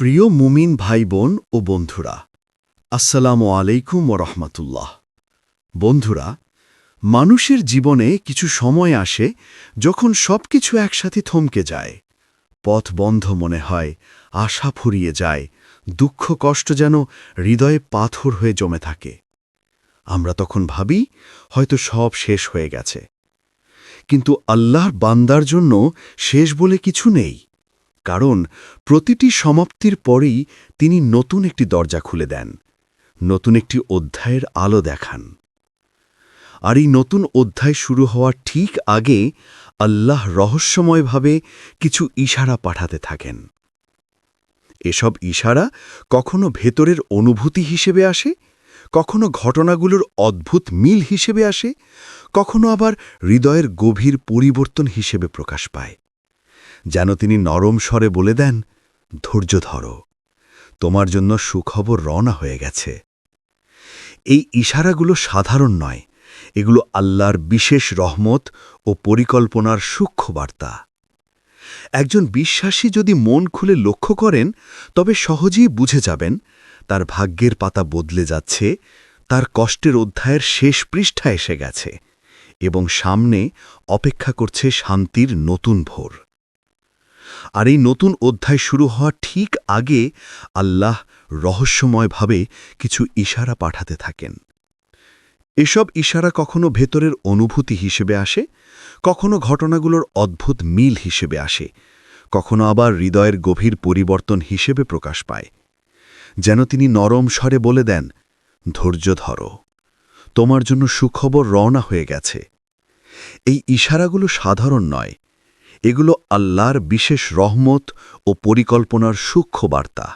প্রিয় মুমিন ভাই বোন ও বন্ধুরা, আসসালামু আলাইকুম রহমতুল্লাহ। বন্ধুরা, মানুষের জীবনে কিছু সময় আসে যখন সবকিছু একসাথে থমকে যায়, পথ বন্ধ মনে হয়, আশা ফুরিয়ে যায়, দুঃখ কষ্ট যেন হৃদয়ে পাথর হয়ে জমে থাকে। আমরা তখন ভাবি, হয়তো সব শেষ হয়ে গেছে। কিন্তু আল্লাহর বান্দার জন্য শেষ বলে কিছু নেই। কারণ প্রতিটি সমাপ্তির পরেই তিনি নতুন একটি দরজা খুলে দেন, নতুন একটি অধ্যায়ের আলো দেখান। আর এই নতুন অধ্যায় শুরু হওয়ার ঠিক আগে আল্লাহ রহস্যময়ভাবে কিছু ইশারা পাঠাতে থাকেন। এসব ইশারা কখনো ভেতরের অনুভূতি হিসেবে আসে, কখনো ঘটনাগুলোর অদ্ভুত মিল হিসেবে আসে, কখনো আবার হৃদয়ের গভীর পরিবর্তন হিসেবে প্রকাশ পায়। যেন তিনি নরম স্বরে বলে দেন, ধৈর্য ধরো, তোমার জন্য সুখবর রওনা হয়ে গেছে। এই ইশারাগুলো সাধারণ নয়, এগুলো আল্লাহর বিশেষ রহমত ও পরিকল্পনার সূক্ষ্ম বার্তা একজন বিশ্বাসী যদি মন খুলে লক্ষ্য করেন, তবে সহজেই বুঝে যাবেন, তার ভাগ্যের পাতা বদলে যাচ্ছে, তার কষ্টের অধ্যায়ের শেষ পৃষ্ঠা এসে গেছে এবং সামনে অপেক্ষা করছে শান্তির নতুন ভোর। আর এই নতুন অধ্যায় শুরু হওয়া ঠিক আগে আল্লাহ রহস্যময়ভাবে কিছু ইশারা পাঠাতে থাকেন। এসব ইশারা কখনো ভেতরের অনুভূতি হিসেবে আসে, কখনো ঘটনাগুলোর অদ্ভুত মিল হিসেবে আসে, কখনো আবার হৃদয়ের গভীর পরিবর্তন হিসেবে প্রকাশ পায়। যেন তিনি নরম স্বরে বলে দেন, ধৈর্য ধরো, তোমার জন্য সুখবর রওনা হয়ে গেছে। এই ইশারাগুলো সাধারণ নয় এগুলো আল্লাহর বিশেষ রহমত ও পরিকল্পনার সূক্ষ্ম বার্তা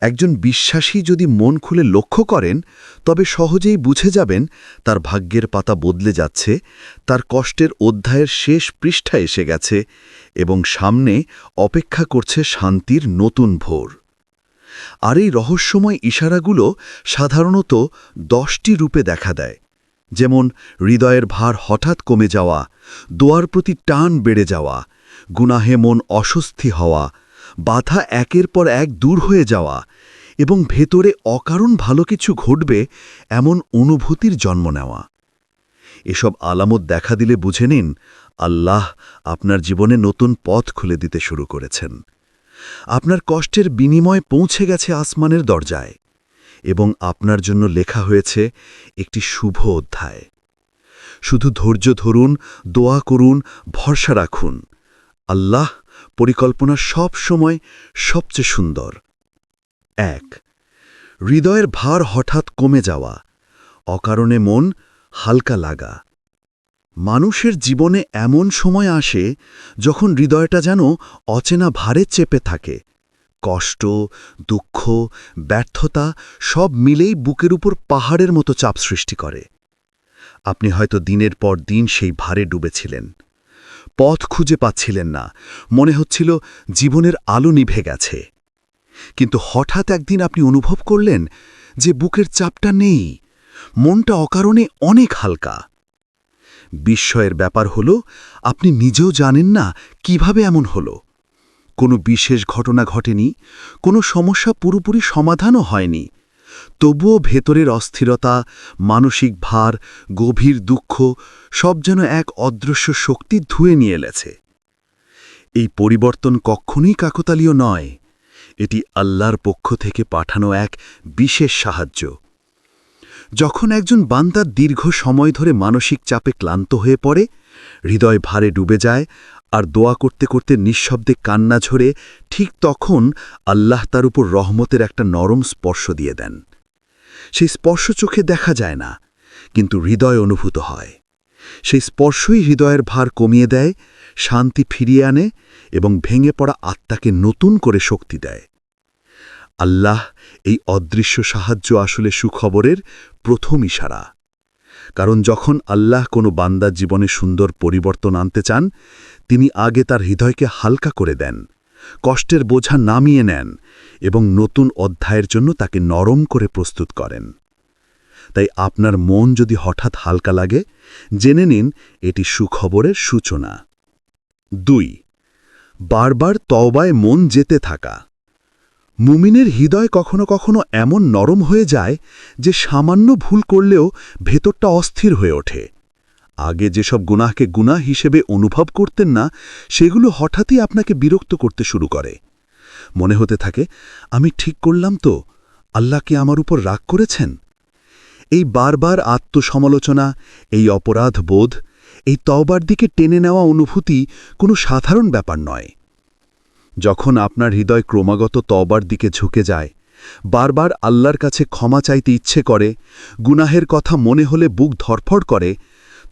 একজন বিশ্বাসী যদি মন খুলে লক্ষ্য করেন, তবে সহজেই বুঝে যাবেন তার ভাগ্যের পাতা বদলে যাচ্ছে, তার কষ্টের অধ্যায়ের শেষ পৃষ্ঠা এসে গেছে এবং সামনে অপেক্ষা করছে শান্তির নতুন ভোর। আর এই রহস্যময় ইশারাগুলো সাধারণত দশটি রূপে দেখা দেয়। যেমন হৃদয়ের ভার হঠাৎ কমে যাওয়া, দোয়ার প্রতি টান বেড়ে যাওয়া, গুনাহে মন অস্বস্তি হওয়া, বাধা একের পর এক দূর হয়ে যাওয়া এবং ভেতরে অকারণ ভালো কিছু ঘটবে এমন অনুভূতির জন্ম নেওয়া। এসব আলামত দেখা দিলে বুঝে নিন, আল্লাহ আপনার জীবনে নতুন পথ খুলে দিতে শুরু করেছেন। আপনার কষ্টের বিনিময় পৌঁছে গেছে আসমানের দরজায়। এবং আপনার জন্য লেখা হয়েছে একটি শুভ অধ্যায়। শুধু ধৈর্য ধরুন, দোয়া করুন, ভরসা রাখুন। আল্লাহ পরিকল্পনা সব সময় সবচেয়ে সুন্দর। এক, হৃদয়ের ভার হঠাৎ কমে যাওয়া, অকারণে মন হালকা লাগা। মানুষের জীবনে এমন সময় আসে যখন হৃদয়টা যেন অচেনা ভারে চেপে থাকে। কষ্ট, দুঃখ, ব্যর্থতা সব মিলেই বুকের উপর পাহাড়ের মতো চাপ সৃষ্টি করে। আপনি হয়তো দিনের পর দিন সেই ভারে ডুবেছিলেন। পথ খুঁজে পাচ্ছিলেন না। মনে হচ্ছিল জীবনের আলো নিভে গেছে। কিন্তু হঠাৎ একদিন আপনি অনুভব করলেন যে বুকের চাপটা নেই, মনটা অকারণে অনেক হালকা। বিস্ময়ের ব্যাপার হল, আপনি নিজেও জানেন না কীভাবে এমন হলো। কোনো বিশেষ ঘটনা ঘটেনি, কোনো সমস্যা পুরোপুরি সমাধানও হয়নি। তবুও ভেতরের অস্থিরতা, মানসিক ভার, গভীর দুঃখ সব যেন এক অদৃশ্য শক্তি ধুয়ে নিয়ে এলেছে। এই পরিবর্তন কখনই কাকতালীয় নয়। এটি আল্লাহর পক্ষ থেকে পাঠানো এক বিশেষ সাহায্য। যখন একজন বান্দার দীর্ঘ সময় ধরে মানসিক চাপে ক্লান্ত হয়ে পড়ে, হৃদয় ভারে ডুবে যায় আর দোয়া করতে করতে নিঃশব্দে কান্না ঝরে ঠিক তখন আল্লাহ তার উপর রহমতের একটা নরম স্পর্শ দিয়ে দেন। সেই স্পর্শ চোখে দেখা যায় না, কিন্তু হৃদয় অনুভূত হয়। সেই স্পর্শই হৃদয়ের ভার কমিয়ে দেয়, শান্তি ফিরিয়ে আনে এবং ভেঙে পড়া আত্মাকে নতুন করে শক্তি দেয়। আল্লাহ এই অদৃশ্য সাহায্য আসলে সুখবরের প্রথম ইশারা। কারণ যখন আল্লাহ কোনো বান্দার জীবনে সুন্দর পরিবর্তন আনতে চান তিনি আগে তার হৃদয়কে হালকা করে দেন, কষ্টের বোঝা নামিয়ে নেন এবং নতুন অধ্যায়ের জন্য তাকে নরম করে প্রস্তুত করেন। তাই আপনার মন যদি হঠাৎ হালকা লাগে, জেনে নিন এটি সুখবরের সূচনা। দুই, বারবার তওবায় মন যেতে থাকা। মুমিনের হৃদয় কখনো কখনো এমন নরম হয়ে যায় যে সামান্য ভুল করলেও ভেতরটা অস্থির হয়ে ওঠে। আগে যেসব গুনাহকে গুনাহ হিসেবে অনুভব করতেন না, সেগুলো হঠাৎই আপনাকে বিরক্ত করতে শুরু করে। মনে হতে থাকে, আমি ঠিক করলাম তো, আল্লাহ কি আমার উপর রাগ করেছেন? এই বারবার আত্মসমালোচনা, এই অপরাধ বোধ, এই তওবার দিকে টেনে নেওয়া অনুভূতি কোনো সাধারণ ব্যাপার নয়। যখন আপনার হৃদয় ক্রমাগত তওবার দিকে ঝুঁকে যায়, বারবার আল্লাহর কাছে ক্ষমা চাইতে ইচ্ছে করে, গুনাহের কথা মনে হলে বুক ধরফড় করে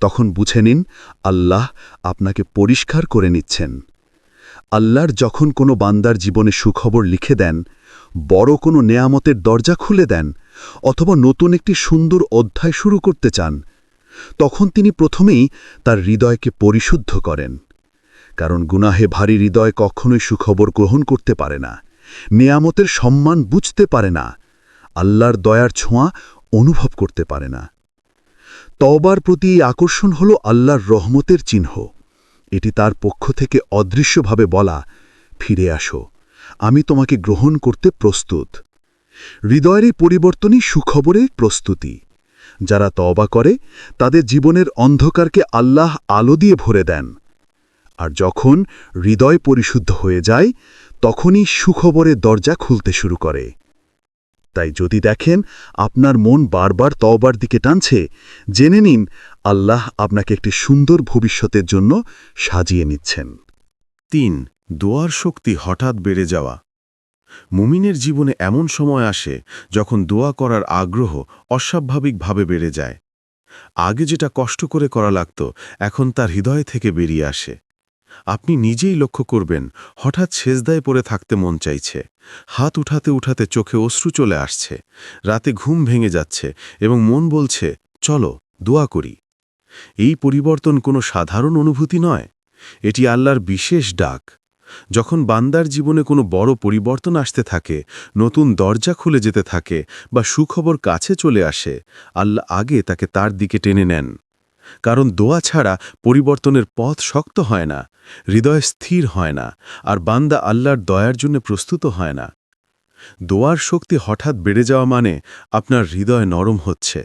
তখন বুঝে নিন, আল্লাহ আপনাকে পরিষ্কার করে নিচ্ছেন। আল্লাহর যখন কোনো বান্দার জীবনে সুখবর লিখে দেন, বড় কোনো নেয়ামতের দরজা খুলে দেন, অথবা নতুন একটি সুন্দর অধ্যায় শুরু করতে চান, তখন তিনি প্রথমেই তার হৃদয়কে পরিশুদ্ধ করেন। কারণ গুনাহে ভারী হৃদয় কখনোই সুখবর গ্রহণ করতে পারে না, নেয়ামতের সম্মান বুঝতে পারে না, আল্লাহর দয়ার ছোঁয়া অনুভব করতে পারে না। তওবার প্রতি আকর্ষণ হল আল্লাহর রহমতের চিহ্ন। এটি তার পক্ষ থেকে অদৃশ্যভাবে বলা, ফিরে আসো, আমি তোমাকে গ্রহণ করতে প্রস্তুত। হৃদয়ের এই পরিবর্তনই সুখবরের প্রস্তুতি। যারা তওবা করে, তাদের জীবনের অন্ধকারকে আল্লাহ আলো দিয়ে ভরে দেন। আর যখন হৃদয় পরিশুদ্ধ হয়ে যায়, তখনই সুখবরের দরজা খুলতে শুরু করে। তাই যদি দেখেন, আপনার মন বারবার তওবার দিকে টানছে, জেনে নিন, আল্লাহ আপনাকে একটি সুন্দর ভবিষ্যতের জন্য সাজিয়ে নিচ্ছেন। তিন, দোয়ার শক্তি হঠাৎ বেড়ে যাওয়া। মুমিনের জীবনে এমন সময় আসে, যখন দোয়া করার আগ্রহ অস্বাভাবিকভাবে বেড়ে যায়। আগে যেটা কষ্ট করে করা লাগত, এখন তার হৃদয় থেকে বেরিয়ে আসে। আপনি নিজেই লক্ষ্য করবেন, হঠাৎ সেজদায় পড়ে থাকতে মন চাইছে। হাত উঠাতে উঠাতে চোখে অশ্রু চলে আসছে। রাতে ঘুম ভেঙে যাচ্ছে এবং মন বলছে, চলো, দোয়া করি। এই পরিবর্তন কোনো সাধারণ অনুভূতি নয়। এটি আল্লাহর বিশেষ ডাক। যখন বান্দার জীবনে কোনো বড় পরিবর্তন আসতে থাকে, নতুন দরজা খুলে যেতে থাকে বা সুখবর কাছে চলে আসে, আল্লাহ আগে তাকে তার দিকে টেনে নেন। কারণ দোয়া ছাড়া পরিবর্তনের পথ শক্ত হয় না, হৃদয় স্থির হয় না, আর বান্দা আল্লাহর দয়ার জন্য প্রস্তুত হয় না। দোয়ার শক্তি হঠাৎ বেড়ে যাওয়া মানে আপনার হৃদয় নরম হচ্ছে,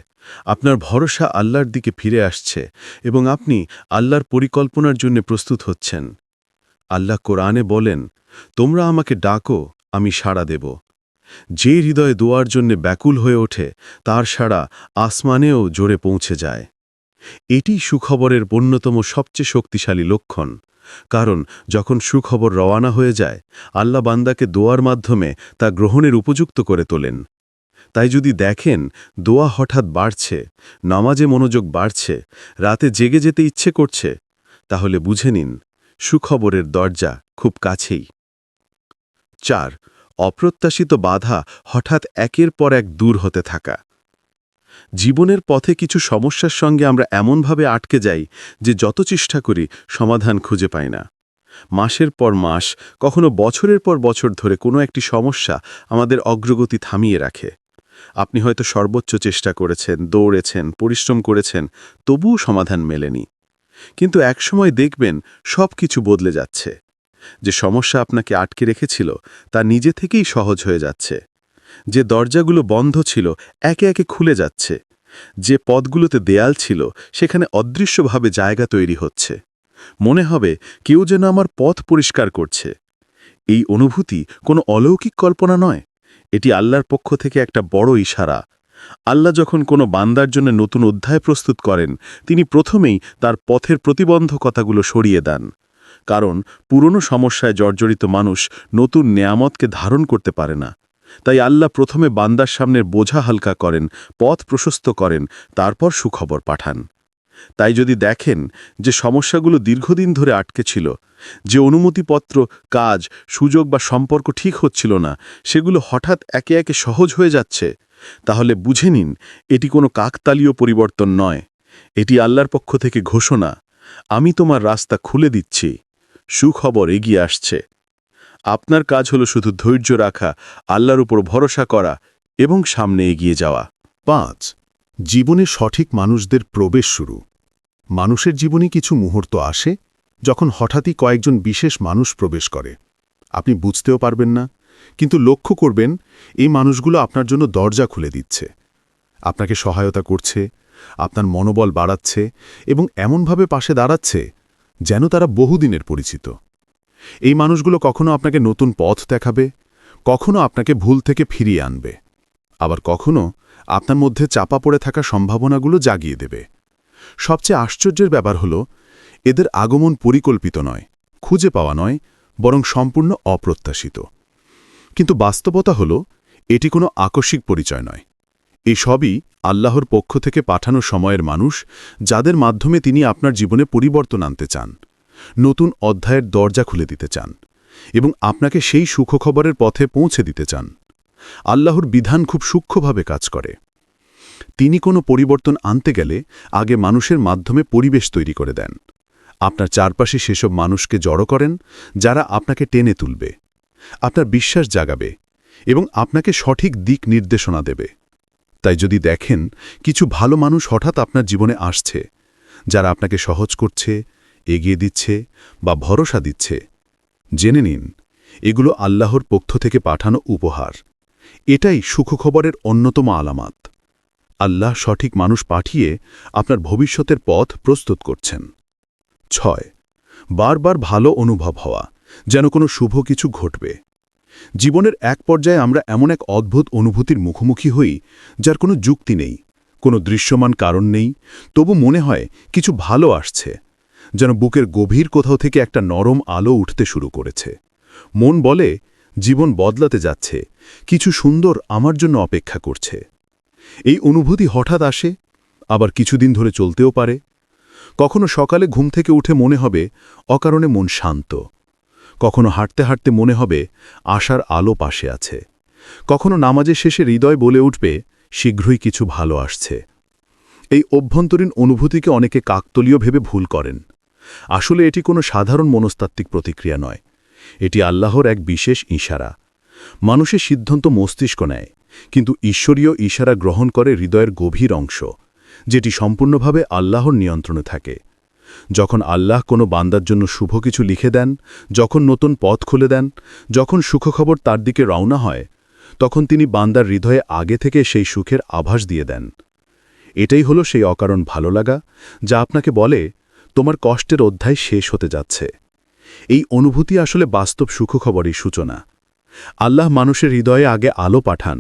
আপনার ভরসা আল্লাহর দিকে ফিরে আসছে এবং আপনি আল্লাহর পরিকল্পনার জন্য প্রস্তুত হচ্ছেন। আল্লাহ কোরআনে বলেন, তোমরা আমাকে ডাকো, আমি সাড়া দেব। যে হৃদয় দোয়ার জন্যে ব্যাকুল হয়ে ওঠে, তার সাড়া আসমানেও জোরে পৌঁছে যায়। এটি সুখবরের অন্যতম সবচেয়ে শক্তিশালী লক্ষণ। কারণ, যখন সুখবর রওয়ানা হয়ে যায়, আল্লাহ বান্দাকে দোয়ার মাধ্যমে তা গ্রহণের উপযুক্ত করে তোলেন। তাই যদি দেখেন, দোয়া হঠাৎ বাড়ছে, নামাজে মনোযোগ বাড়ছে, রাতে জেগে যেতে ইচ্ছে করছে, তাহলে বুঝে নিন, সুখবরের দরজা খুব কাছেই। চার, অপ্রত্যাশিত বাধা হঠাৎ একের পর এক দূর হতে থাকা। জীবনের পথে কিছু সমস্যার সঙ্গে আমরা এমনভাবে আটকে যাই যে যত চেষ্টা করি, সমাধান খুঁজে পাই না। মাসের পর মাস, কখনো বছরের পর বছর ধরে কোনো একটি সমস্যা আমাদের অগ্রগতি থামিয়ে রাখে। আপনি হয়তো সর্বোচ্চ চেষ্টা করেছেন, দৌড়েছেন, পরিশ্রম করেছেন, তবুও সমাধান মেলেনি। কিন্তু একসময় দেখবেন সব কিছু বদলে যাচ্ছে। যে সমস্যা আপনাকে আটকে রেখেছিল, তা নিজে থেকেই সহজ হয়ে যাচ্ছে। যে দরজাগুলো বন্ধ ছিল, একে একে খুলে যাচ্ছে। যে পদগুলোতে দেয়াল ছিল, সেখানে অদৃশ্যভাবে জায়গা তৈরি হচ্ছে। মনে হবে, কেউ যেন আমার পথ পরিষ্কার করছে। এই অনুভূতি কোনো অলৌকিক কল্পনা নয়। এটি আল্লাহর পক্ষ থেকে একটা বড় ইশারা। আল্লাহ যখন কোনো বান্দার জন্য নতুন অধ্যায় প্রস্তুত করেন, তিনি প্রথমেই তার পথের প্রতিবন্ধকতাগুলো সরিয়ে দেন। কারণ, পুরনো সমস্যায় জর্জরিত মানুষ নতুন নেয়ামতকে ধারণ করতে পারে না। তাই আল্লাহ প্রথমে বান্দার সামনের বোঝা হালকা করেন, পথ প্রশস্ত করেন, তারপর সুখবর পাঠান। তাই যদি দেখেন যে সমস্যাগুলো দীর্ঘদিন ধরে আটকে ছিল, যে অনুমতিপত্র, কাজ, সুযোগ বা সম্পর্ক ঠিক হচ্ছিল না, সেগুলো হঠাৎ একে একে সহজ হয়ে যাচ্ছে, তাহলে বুঝে নিন এটি কোনো কাকতালীয় পরিবর্তন নয়। এটি আল্লাহর পক্ষ থেকে ঘোষণা, আমি তোমার রাস্তা খুলে দিচ্ছি, সুখবর এগিয়ে আসছে। আপনার কাজ হলো শুধু ধৈর্য রাখা, আল্লাহর উপর ভরসা করা এবং সামনে এগিয়ে যাওয়া। পাঁচ, জীবনে সঠিক মানুষদের প্রবেশ শুরু। মানুষের জীবনে কিছু মুহূর্ত আসে যখন হঠাৎই কয়েকজন বিশেষ মানুষ প্রবেশ করে। আপনি বুঝতেও পারবেন না, কিন্তু লক্ষ্য করবেন এই মানুষগুলো আপনার জন্য দরজা খুলে দিচ্ছে। আপনাকে সহায়তা করছে, আপনার মনোবল বাড়াচ্ছে এবং এমনভাবে পাশে দাঁড়াচ্ছে যেন তারা বহুদিনের পরিচিত। এই মানুষগুলো কখনো আপনাকে নতুন পথ দেখাবে, কখনো আপনাকে ভুল থেকে ফিরিয়ে আনবে। আবার কখনো আপনার মধ্যে চাপা পড়ে থাকা সম্ভাবনাগুলো জাগিয়ে দেবে। সবচেয়ে আশ্চর্যের ব্যাপার হল, এদের আগমন পরিকল্পিত নয়, খুঁজে পাওয়া নয়, বরং সম্পূর্ণ অপ্রত্যাশিত। কিন্তু বাস্তবতা হল, এটি কোনো আকস্মিক পরিচয় নয়। এই সবই আল্লাহর পক্ষ থেকে পাঠানো সময়ের মানুষ, যাদের মাধ্যমে তিনি আপনার জীবনে পরিবর্তন আনতে চান। নতুন অধ্যায়ের দরজা খুলে দিতে চান এবং আপনাকে সেই সুখখবরের পথে পৌঁছে দিতে চান। আল্লাহর বিধান খুব সূক্ষ্মভাবে কাজ করে। তিনি কোনো পরিবর্তন আনতে গেলে আগে মানুষের মাধ্যমে পরিবেশ তৈরি করে দেন। আপনার চারপাশে সেসব মানুষকে জড়ো করেন, যারা আপনাকে টেনে তুলবে। আপনার বিশ্বাস জাগাবে এবং আপনাকে সঠিক দিক নির্দেশনা দেবে। তাই যদি দেখেন কিছু ভালো মানুষ হঠাৎ আপনার জীবনে আসছে, যারা আপনাকে সহজ করছে এগিয়ে দিচ্ছে বা ভরসা দিচ্ছে। জেনে নিন, এগুলো আল্লাহর পক্ষ থেকে পাঠানো উপহার। এটাই সুখখবরের অন্যতম আলামাত। আল্লাহ সঠিক মানুষ পাঠিয়ে আপনার ভবিষ্যতের পথ প্রস্তুত করছেন। ছয়, বারবার ভালো অনুভব হওয়া, যেন কোনো শুভ কিছু ঘটবে। জীবনের এক পর্যায়ে আমরা এমন এক অদ্ভুত অনুভূতির মুখোমুখি হই, যার কোনো যুক্তি নেই, কোনো দৃশ্যমান কারণ নেই, তবু মনে হয় কিছু ভালো আসছে। যেন বুকের গভীর কোথাও থেকে একটা নরম আলো উঠতে শুরু করেছে। মন বলে, জীবন বদলাতে যাচ্ছে। কিছু সুন্দর আমার জন্য অপেক্ষা করছে। এই অনুভূতি হঠাৎ আসে, আবার কিছুদিন ধরে চলতেও পারে। কখনো সকালে ঘুম থেকে উঠে মনে হবে, অকারণে মন শান্ত। কখনো হাঁটতে হাঁটতে মনে হবে, আশার আলো পাশে আছে। কখনো নামাজের শেষে হৃদয় বলে উঠবে, শীঘ্রই কিছু ভালো আসছে। এই অভ্যন্তরীণ অনুভূতিকে অনেকে কাকতলীয় ভেবে ভুল করেন। আসলে এটি কোনো সাধারণ মনস্তাত্ত্বিক প্রতিক্রিয়া নয়। এটি আল্লাহর এক বিশেষ ইশারা। মানুষের সিদ্ধান্ত মস্তিষ্ক নেয়, কিন্তু ঈশ্বরীয় ইশারা গ্রহণ করে হৃদয়ের গভীর অংশ, যেটি সম্পূর্ণভাবে আল্লাহর নিয়ন্ত্রণে থাকে। যখন আল্লাহ কোনো বান্দার জন্য শুভ কিছু লিখে দেন, যখন নতুন পথ খুলে দেন, যখন সুখখবর তার দিকে রওনা হয়, তখন তিনি বান্দার হৃদয়ে আগে থেকে সেই সুখের আভাস দিয়ে দেন। এটাই হলো সেই অকারণ ভালো লাগা, যা আপনাকে বলে তোমার কষ্টের অধ্যায় শেষ হতে যাচ্ছে। এই অনুভূতি আসলে বাস্তব সুখখবরই সূচনা। আল্লাহ মানুষের হৃদয়ে আগে আলো পাঠান,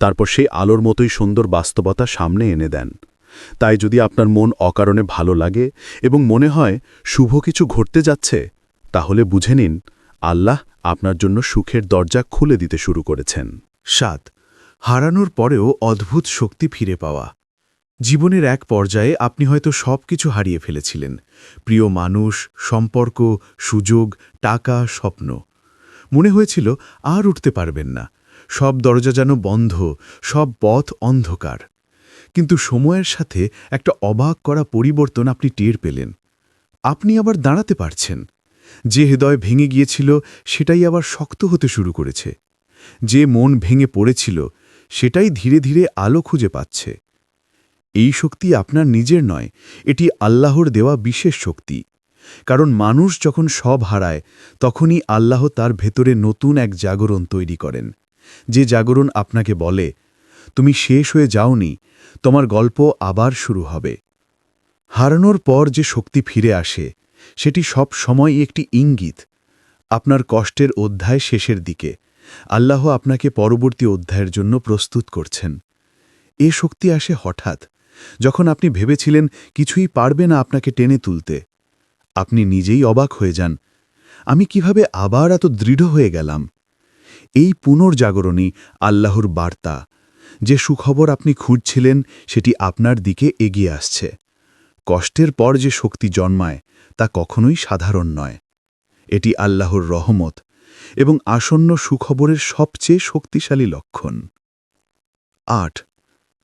তারপর সেই আলোর মতোই সুন্দর বাস্তবতা সামনে এনে দেন। তাই যদি আপনার মন অকারণে ভালো লাগে এবং মনে হয় শুভ কিছু ঘটতে যাচ্ছে, তাহলে বুঝে নিন, আল্লাহ আপনার জন্য সুখের দরজা খুলে দিতে শুরু করেছেন। সাত, হারানোর পরেও অদ্ভুত শক্তি ফিরে পাওয়া। জীবনের এক পর্যায়ে আপনি হয়তো সব কিছু হারিয়ে ফেলেছিলেন। প্রিয় মানুষ, সম্পর্ক, সুযোগ, টাকা, স্বপ্ন। মনে হয়েছিল আর উঠতে পারবেন না। সব দরজা যেন বন্ধ, সব পথ অন্ধকার। কিন্তু সময়ের সাথে একটা অবাক করা পরিবর্তন আপনি টের পেলেন। আপনি আবার দাঁড়াতে পারছেন। যে হৃদয় ভেঙে গিয়েছিল, সেটাই আবার শক্ত হতে শুরু করেছে। যে মন ভেঙে পড়েছিল, সেটাই ধীরে ধীরে আলো খুঁজে পাচ্ছে। এই শক্তি আপনার নিজের নয়, এটি আল্লাহর দেওয়া বিশেষ শক্তি। কারণ মানুষ যখন সব হারায়, তখনই আল্লাহ তার ভেতরে নতুন এক জাগরণ তৈরি করেন। যে জাগরণ আপনাকে বলে, তুমি শেষ হয়ে যাওনি, তোমার গল্প আবার শুরু হবে। হারানোর পর যে শক্তি ফিরে আসে, সেটি সব সময় একটি ইঙ্গিত, আপনার কষ্টের অধ্যায় শেষের দিকে। আল্লাহ আপনাকে পরবর্তী অধ্যায়ের জন্য প্রস্তুত করছেন। এ শক্তি আসে হঠাৎ যখন আপনি ভেবেছিলেন কিছুই পারবে না আপনাকে টেনে তুলতে, আপনি নিজেই অবাক হয়ে যান, আমি কীভাবে আবার এত দৃঢ় হয়ে গেলাম? এই পুনর্জাগরণই আল্লাহর বার্তা, যে সুখবর আপনি খুঁজছিলেন সেটি আপনার দিকে এগিয়ে আসছে। কষ্টের পর যে শক্তি জন্মায়, তা কখনোই সাধারণ নয়। এটি আল্লাহর রহমত এবং আসন্ন সুখবরের সবচেয়ে শক্তিশালী লক্ষণ। আট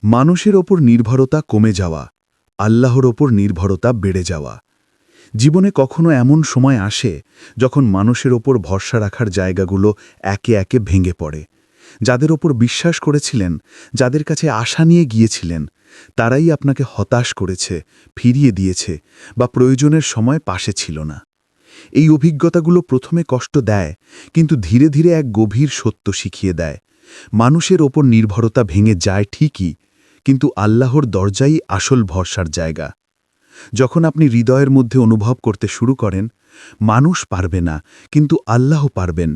মানুষের ওপর নির্ভরতা কমে যাওয়া, আল্লাহর ওপর নির্ভরতা বেড়ে যাওয়া। জীবনে কখনো এমন সময় আসে যখন মানুষের ওপর ভরসা রাখার জায়গাগুলো একে একে ভেঙে পড়ে। যাদের ওপর বিশ্বাস করেছিলেন, যাদের কাছে আশা নিয়ে গিয়েছিলেন, তারাই আপনাকে হতাশ করেছে, ফিরিয়ে দিয়েছে বা প্রয়োজনের সময় পাশে ছিল না। এই অভিজ্ঞতাগুলো প্রথমে কষ্ট দেয়, কিন্তু ধীরে ধীরে এক গভীর সত্য শিখিয়ে দেয়। মানুষের ওপর নির্ভরতা ভেঙে যায় ঠিকই কিন্তু আল্লাহর দরজাই আসল ভরসার জায়গা। যখন আপনি হৃদয়ের মধ্যে অনুভব করতে শুরু করেন, মানুষ পারবে না, কিন্তু আল্লাহ পারবেন।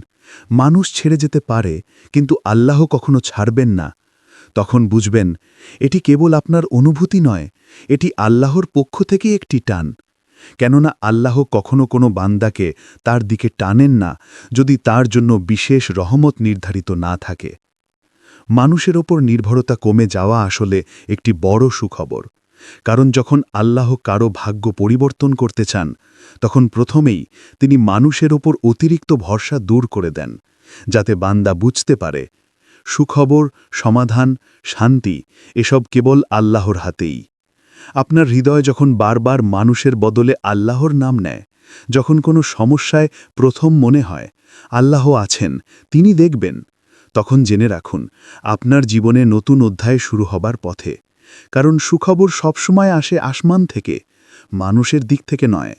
মানুষ ছেড়ে যেতে পারে, কিন্তু আল্লাহ কখনো ছাড়বেন না। তখন বুঝবেন, এটি কেবল আপনার অনুভূতি নয়, এটি আল্লাহর পক্ষ থেকে একটি টান। কেননা আল্লাহ কখনো কোনো বান্দাকে তার দিকে টানেন না, যদি তার জন্য বিশেষ রহমত নির্ধারিত না থাকে। মানুষের ওপর নির্ভরতা কমে যাওয়া আসলে একটি বড় সুখবর। কারণ যখন আল্লাহ কারও ভাগ্য পরিবর্তন করতে চান, তখন প্রথমেই তিনি মানুষের ওপর অতিরিক্ত ভরসা দূর করে দেন, যাতে বান্দা বুঝতে পারে, সুখবর, সমাধান, শান্তি এসব কেবল আল্লাহর হাতেই। আপনার হৃদয় যখন বারবার মানুষের বদলে আল্লাহর নাম নেয়, যখন কোনো সমস্যায় প্রথম মনে হয়, আল্লাহ আছেন, তিনি দেখবেন তখন জেনে রাখুন, আপনার জীবনে নতুন অধ্যায় শুরু হবার পথে। কারণ সুখবর সবসময় আসে আসমান থেকে, মানুষের দিক থেকে নয়।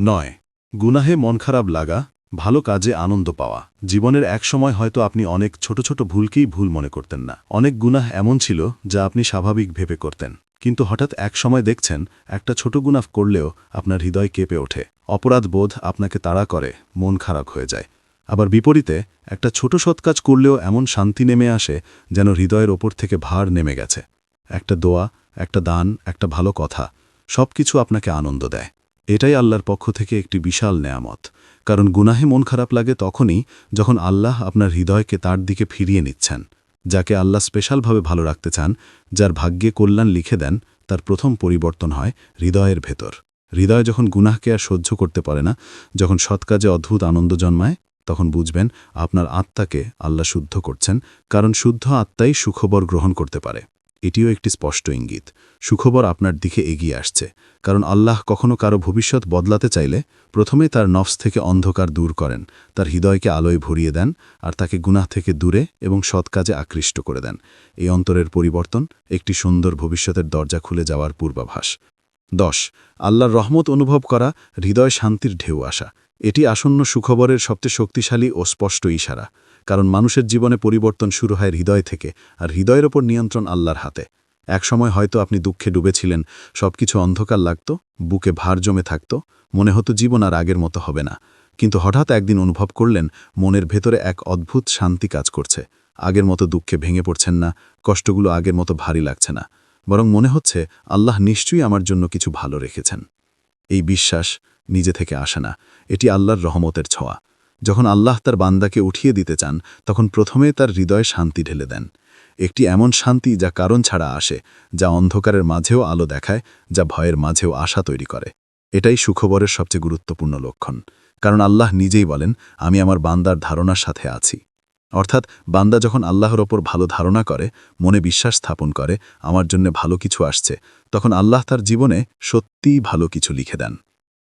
নয়। গুনাহে মন খারাপ লাগা, ভালো কাজে আনন্দ পাওয়া। জীবনের এক সময় হয়তো আপনি অনেক ছোট ছোট ভুলকেই ভুল মনে করতেন না। অনেক গুনাহ এমন ছিল, যা আপনি স্বাভাবিক ভেবে করতেন। কিন্তু হঠাৎ এক সময় দেখছেন, একটা ছোট গুনাফ করলেও আপনার হৃদয় কেঁপে ওঠে। অপরাধ বোধ আপনাকে তাড়া করে, মন খারাপ হয়ে যায়। আবার বিপরীতে একটা ছোট সৎ কাজ করলেও এমন শান্তি নেমে আসে যেন হৃদয়ের ওপর থেকে ভার নেমে গেছে। একটা দোয়া, একটা দান, একটা ভালো কথা, সবকিছু আপনাকে আনন্দ দেয়। এটাই আল্লাহর পক্ষ থেকে একটি বিশাল নেয়ামত। কারণ গুনাহে মন খারাপ লাগে তখনই যখন আল্লাহ আপনার হৃদয়কে তার দিকে ফিরিয়ে নিচ্ছেন, যাকে আল্লাহ স্পেশালভাবে ভালো রাখতে চান, যার ভাগ্যে কল্যাণ লিখে দেন, তার প্রথম পরিবর্তন হয় হৃদয়ের ভেতর। হৃদয় যখন গুনাহকে আর সহ্য করতে পারে না, যখন সৎকাজে অদ্ভুত আনন্দ জন্মায় তখন বুঝবেন আপনার আত্মাকে আল্লাহ শুদ্ধ করছেন, কারণ শুদ্ধ আত্মাই সুখবর গ্রহণ করতে পারে। এটিও একটি স্পষ্ট ইঙ্গিত। সুখবর আপনার দিকে এগিয়ে আসছে, কারণ আল্লাহ কখনো কারও ভবিষ্যৎ বদলাতে চাইলে প্রথমে তার নফস থেকে অন্ধকার দূর করেন, তার হৃদয়কে আলোয় ভরিয়ে দেন, আর তাকে গুনাহ থেকে দূরে এবং সৎ কাজে আকৃষ্ট করে দেন। এই অন্তরের পরিবর্তন একটি সুন্দর ভবিষ্যতের দরজা খুলে যাওয়ার পূর্বাভাস। দশ, আল্লাহর রহমত অনুভব করা, হৃদয় শান্তির ঢেউ আসা। এটি আসন্ন সুখবরের সবচেয়ে শক্তিশালী ও স্পষ্ট ইশারা, কারণ মানুষের জীবনে পরিবর্তন শুরু হয় হৃদয় থেকে আর হৃদয়ের ওপর নিয়ন্ত্রণ আল্লাহর হাতে। একসময় হয়তো আপনি দুঃখে ডুবেছিলেন, সবকিছু অন্ধকার লাগত, বুকে ভার জমে থাকত, মনে হতো জীবন আর আগের মতো হবে না। কিন্তু হঠাৎ একদিন অনুভব করলেন, মনের ভেতরে এক অদ্ভুত শান্তি কাজ করছে। আগের মতো দুঃখে ভেঙে পড়ছেন না, কষ্টগুলো আগের মতো ভারী লাগছে না। বরং মনে হচ্ছে, আল্লাহ নিশ্চয়ই আমার জন্য কিছু ভালো রেখেছেন। এই বিশ্বাস নিজে থেকে আসে না। এটি আল্লাহর রহমতের ছোঁয়া। যখন আল্লাহ তার বান্দাকে উঠিয়ে দিতে চান, তখন প্রথমে তার হৃদয়ে শান্তি ঢেলে দেন। একটি এমন শান্তি যা কারণ ছাড়া আসে, যা অন্ধকারের মাঝেও আলো দেখায়, যা ভয়ের মাঝেও আশা তৈরি করে। এটাই সুখবরের সবচেয়ে গুরুত্বপূর্ণ লক্ষণ। কারণ আল্লাহ নিজেই বলেন, আমি আমার বান্দার ধারণার সাথে আছি। অর্থাৎ, বান্দা যখন আল্লাহর ওপর ভালো ধারণা করে, মনে বিশ্বাস স্থাপন করে, আমার জন্য ভালো কিছু আসছে, তখন আল্লাহ তার জীবনে সত্যিই ভালো কিছু লিখে দেন।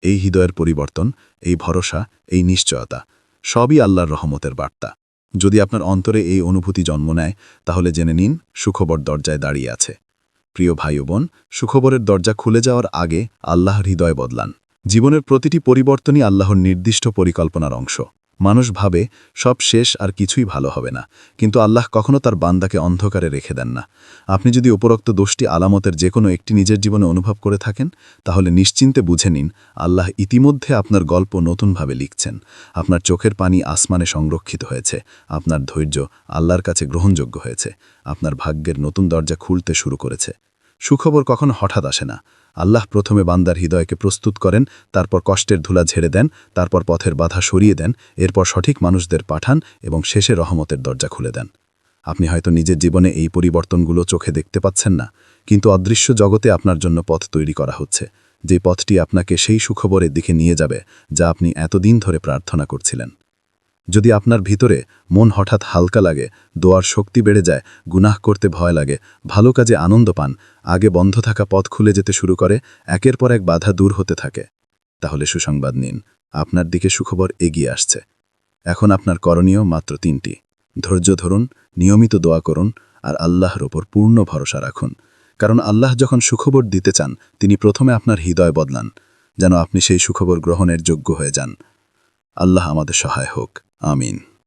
এই হৃদয়ের পরিবর্তন, এই ভরসা, এই নিশ্চয়তা, সবই আল্লাহর রহমতের বার্তা। যদি আপনার অন্তরে এই অনুভূতি জন্ম নেয়, তাহলে জেনে নিন সুখবর দরজায় দাঁড়িয়ে আছে। প্রিয় ভাই বোন, সুখবরের দরজা খুলে যাওয়ার আগে আল্লাহর হৃদয় বদলান। জীবনের প্রতিটি পরিবর্তনই আল্লাহর নির্দিষ্ট পরিকল্পনার অংশ। মানুষ ভাবে, সব শেষ আর কিছুই ভালো হবে না। কিন্তু আল্লাহ কখনো তার বান্দাকে অন্ধকারে রেখে দেন না। আপনি যদি উপরোক্ত দোষটি আলামতের যে কোনো একটি নিজের জীবনে অনুভব করে থাকেন, তাহলে নিশ্চিন্তে বুঝে নিন, আল্লাহ ইতিমধ্যে আপনার গল্প নতুনভাবে লিখছেন। আপনার চোখের পানি আসমানে সংরক্ষিত হয়েছে। আপনার ধৈর্য আল্লাহর কাছে গ্রহণযোগ্য হয়েছে। আপনার ভাগ্যের নতুন দরজা খুলতে শুরু করেছে। সুখবর কখনো হঠাৎ আসে না। আল্লাহ প্রথমে বান্দার হৃদয়কে প্রস্তুত করেন, তারপর কষ্টের ধুলা ঝেড়ে দেন, তারপর পথের বাধা সরিয়ে দেন, এরপর সঠিক মানুষদের পাঠান এবং শেষে রহমতের দরজা খুলে দেন। আপনি হয়তো নিজের জীবনে এই পরিবর্তনগুলো চোখে দেখতে পাচ্ছেন না, কিন্তু অদৃশ্য জগতে আপনার জন্য পথ তৈরি করা হচ্ছে। যে পথটি আপনাকে সেই সুখবরের দিকে নিয়ে যাবে, যা আপনি এতদিন ধরে প্রার্থনা করছিলেন। যদি আপনার ভিতরে মন হঠাৎ হালকা লাগে, দোয়ার শক্তি বেড়ে যায়, গুনাহ করতে ভয় লাগে, ভালো কাজে আনন্দ পান, আগে বন্ধ থাকা পথ খুলে যেতে শুরু করে, একের পর এক বাধা দূর হতে থাকে, তাহলে সুসংবাদ নিন। আপনার দিকে সুখবর এগিয়ে আসছে। এখন আপনার করণীয় মাত্র তিনটি। ধৈর্য ধরুন, নিয়মিত দোয়া করুন, আর আল্লাহর ওপর পূর্ণ ভরসা রাখুন। কারণ আল্লাহ যখন সুখবর দিতে চান, তিনি প্রথমে আপনার হৃদয় বদলান, যেন আপনি সেই সুখবর গ্রহণের যোগ্য হয়ে যান। আল্লাহ আমাদের সহায় হোক। আমিন